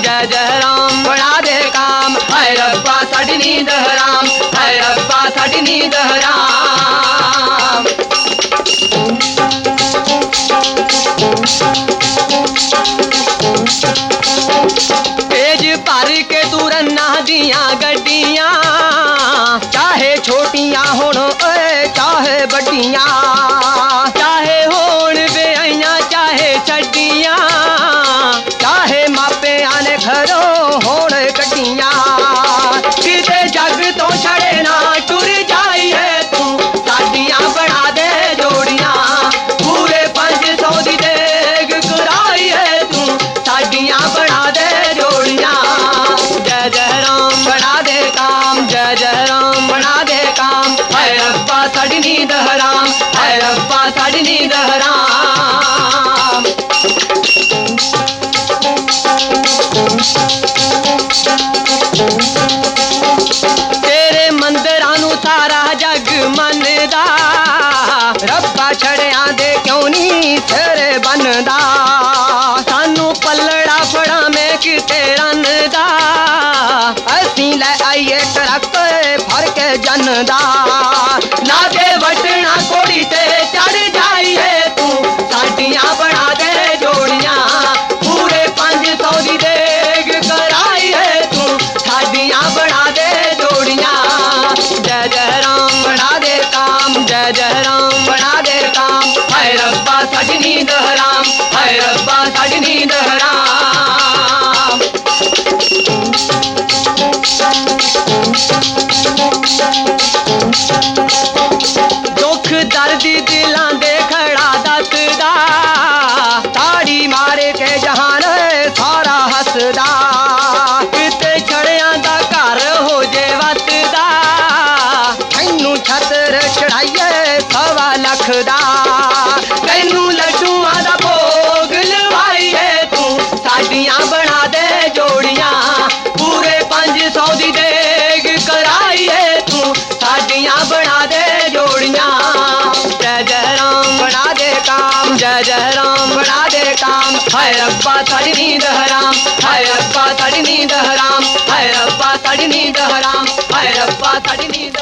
जय जय राम बना दे काम। हाय रब्बा, साडी नींद हराम। हाय रब्बा, साडी नींद हराम। तेज पारी के तुरन ना दिया गड्डियाँ। चाहे छोटियाँ होनो चाहे बड़ियाँ मैया किते जग तो छड़े ना टुर जाई है तू। साडियाँ बना दे जोड़ियाँ, पूरे पंज सौ दी देग कराई है तू। साडियाँ बना दे जोड़ियाँ, जय जय राम। बना दे काम, जय जय राम। बना दे काम, है अब्बा साडी नींद हराम, है अब्बा साडी नींद हराम। ਦੇ ਕਿਉਂ ਨਹੀਂ ਸਿਰ ਬੰਨਦਾ ਸਾਨੂੰ ਪੱਲੜਾ ਫੜਾਵੇਂ ਕਿਤੇ ਰੰਨ ਦਾ ਅਸੀਂ ਲੈ ਆਈਏ ਟਰੱਕ ਭਰ ਕੇ ਜਨ अग्नि दुख दर्द दिला खड़ा दस ताड़ी मारे के जहान सारा हसदा किते छड़िया घर हो जे वसदा थैनू छतर चढ़ाइए सवा लख जय जय राम बना दे काम हाय रब्बा थड़ी नींद हराम। हाय रब्बा थड़ी नींद हराम। हाय रब्बा थड़ी नींद हराम। हाय रब्बा थड़ी नींद